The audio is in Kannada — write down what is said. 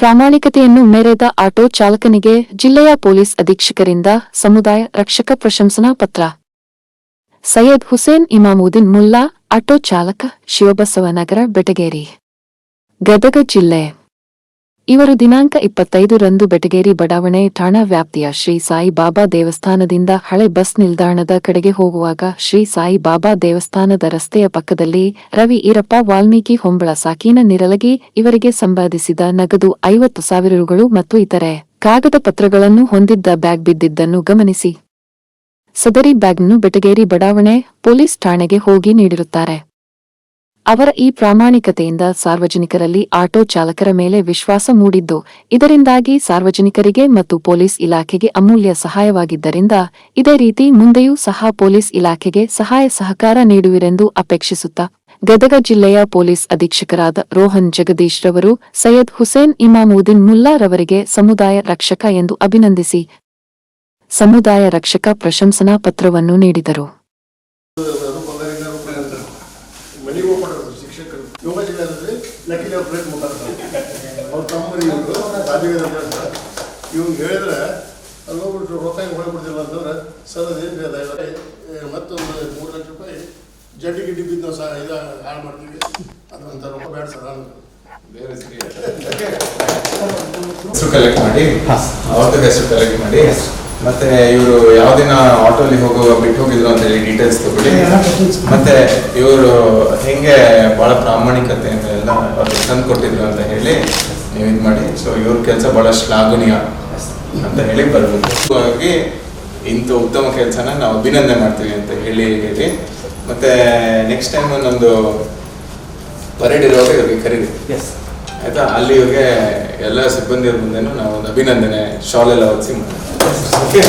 ಪ್ರಾಮಾಣಿಕತೆಯನ್ನು ಮೆರೆದ ಆಟೋ ಚಾಲಕನಿಗೆ ಜಿಲ್ಲೆಯ ಪೊಲೀಸ್ ಅಧೀಕ್ಷಕರಿಂದ ಸಮುದಾಯ ರಕ್ಷಕ ಪ್ರಶಂಸನಾ ಪತ್ರ. ಸೈಯದ್ ಹುಸೇನ್ ಇಮಾಮುದ್ದೀನ್ ಮುಲ್ಲಾ, ಆಟೋ ಚಾಲಕ ಶಿವಬಸವನಗರ, ಬೆಟಗೇರಿ. ಗದಗ ಜಿಲ್ಲೆ. ಇವರು ದಿನಾಂಕ ಇಪ್ಪತ್ತೈದು ರಂದು ಬೆಟಗೇರಿ ಬಡಾವಣೆ ಠಾಣಾ ವ್ಯಾಪ್ತಿಯ ಶ್ರೀ ಸಾಯಿ ಬಾಬಾ ದೇವಸ್ಥಾನದಿಂದ ಹಳೆ ಬಸ್ ನಿಲ್ದಾಣದ ಕಡೆಗೆ ಹೋಗುವಾಗ ಶ್ರೀ ಸಾಯಿ ಬಾಬಾ ದೇವಸ್ಥಾನದ ರಸ್ತೆಯ ಪಕ್ಕದಲ್ಲಿ ರವಿ ಈರಪ್ಪ ವಾಲ್ಮೀಕಿ ಹೊಂಬಳ ಸಾಕೀನ ನಿರಲಗಿ ಇವರಿಗೆ ಸಂಪಾದಿಸಿದ ನಗದು ಐವತ್ತು ಸಾವಿರ ರುಗಳು ಮತ್ತು ಇತರೆ ಕಾಗದ ಪತ್ರಗಳನ್ನು ಹೊಂದಿದ್ದ ಬ್ಯಾಗ್ ಬಿದ್ದಿದ್ದನ್ನು ಗಮನಿಸಿ. ಸದರಿ ಬ್ಯಾಗ್ನ್ನು ಬೆಟಗೇರಿ ಬಡಾವಣೆ ಪೊಲೀಸ್ ಠಾಣೆಗೆ ಹೋಗಿ ನೀಡಿರುತ್ತಾರೆ. ಅವರ ಈ ಪ್ರಾಮಾಣಿಕತೆಯಿಂದ ಸಾರ್ವಜನಿಕರಲ್ಲಿ ಆಟೋ ಚಾಲಕರ ಮೇಲೆ ವಿಶ್ವಾಸ ಮೂಡಿದ್ದು, ಇದರಿಂದಾಗಿ ಸಾರ್ವಜನಿಕರಿಗೆ ಮತ್ತು ಪೊಲೀಸ್ ಇಲಾಖೆಗೆ ಅಮೂಲ್ಯ ಸಹಾಯವಾಗಿದ್ದರಿಂದ ಇದೇ ರೀತಿ ಮುಂದೆಯೂ ಸಹ ಪೊಲೀಸ್ ಇಲಾಖೆಗೆ ಸಹಾಯ ಸಹಕಾರ ನೀಡುವಿರೆಂದು ಅಪೇಕ್ಷಿಸುತ್ತಾ ಗದಗ ಜಿಲ್ಲೆಯ ಪೊಲೀಸ್ ಅಧೀಕ್ಷಕರಾದ ರೋಹನ್ ಜಗದೀಶ್ ರವರು, ಸೈಯದ್ ಹುಸೇನ್ ಇಮಾಮುದ್ದೀನ್ ಮುಲ್ಲಾ ರವರಿಗೆ ಸಮುದಾಯ ರಕ್ಷಕ ಎಂದು ಅಭಿನಂದಿಸಿ, ಸಮುದಾಯ ರಕ್ಷಕ ಪ್ರಶಂಸನಾ ಪತ್ರವನ್ನು ನೀಡಿದರು. ಶಿಕ್ಷಕರು. ಯೋಗ ಜಿಲ್ಲೆಯಲ್ಲಿ ಲಕ್ಕಿಲಿ ಅವ್ರ ಪ್ಲೇಟ್ ಮಾತಾಡ್ತಾರೆ ಅವ್ರ ತಮ್ಮರಿ ಇವರು ಹೇಳಿದ್ರೆ ಅಲ್ಲಿ ಹೋಗ್ಬಿಟ್ಟು ರೊಕ್ಕ ಹೆಂಗೆ ಹೊಳಬಿಡ್ತಿಲ್ಲ ಅಂತಂದ್ರೆ ಸರ್ ಅದೇನು ಅದ ಮತ್ತೊಂದು ಮೂರು ಲಕ್ಷ ರೂಪಾಯಿ ಜಡ್ಡಿ ಗಿಡ್ಡಿ ಬಿದ್ದು ನಾವು ಸಹ ಇದು ಹಾಳು ಮಾಡ್ತೀವಿ. ಅದ್ರಂತ ರೊಕ್ಕ ಬೇಡ ಸರ್. ಅಂತ ಹೆಸರು ಕಲೆಕ್ಟ್ ಮಾಡಿ ಅವ್ರದ್ದು ಹೆಸರು ಕಲೆಕ್ಟ್ ಮಾಡಿ. ಮತ್ತೆ ಇವರು ಯಾವ ದಿನ ಆಟೋಲಿ ಹೋಗುವ ಬಿಟ್ಟು ಹೋಗಿದ್ರು ಅಂತ ಹೇಳಿ ಡೀಟೇಲ್ಸ್ ತಗೊಳ್ಳಿ. ಮತ್ತೆ ಇವರು ಹೆಂಗೆ ಬಹಳ ಪ್ರಾಮಾಣಿಕತೆಯಿಂದ ಎಲ್ಲ ಅವ್ರಿಗೆ ತಂದು ಕೊಟ್ಟಿದ್ರು ಅಂತ ಹೇಳಿ ನೀವು ಇದು ಮಾಡಿ. ಸೊ ಇವ್ರ ಕೆಲಸ ಬಹಳ ಶ್ಲಾಘನೀಯ ಅಂತ ಹೇಳಿ ಬರ್ಬೋದು. ಹಾಗಾಗಿ ಇಂಥ ಉತ್ತಮ ಕೆಲಸನ ನಾವು ಅಭಿನಂದನೆ ಮಾಡ್ತೀವಿ ಅಂತ ಹೇಳಿ ಹೇಳಿ. ಮತ್ತೆ ನೆಕ್ಸ್ಟ್ ಟೈಮ್ ಒಂದೊಂದು ಪರೇಡ್ ಇರುವಾಗ ಇವ್ರಿಗೆ ಕರೀರಿ. ಆಯ್ತಾ? ಅಲ್ಲಿ ಇವ್ರಿಗೆ ಎಲ್ಲ ಸಿಬ್ಬಂದಿಯರ ಮುಂದೆನೂ ನಾವು ಒಂದು ಅಭಿನಂದನೆ ಶಾಲೆಲ್ಲ ಹೊರಿಸಿ ಓಕೆ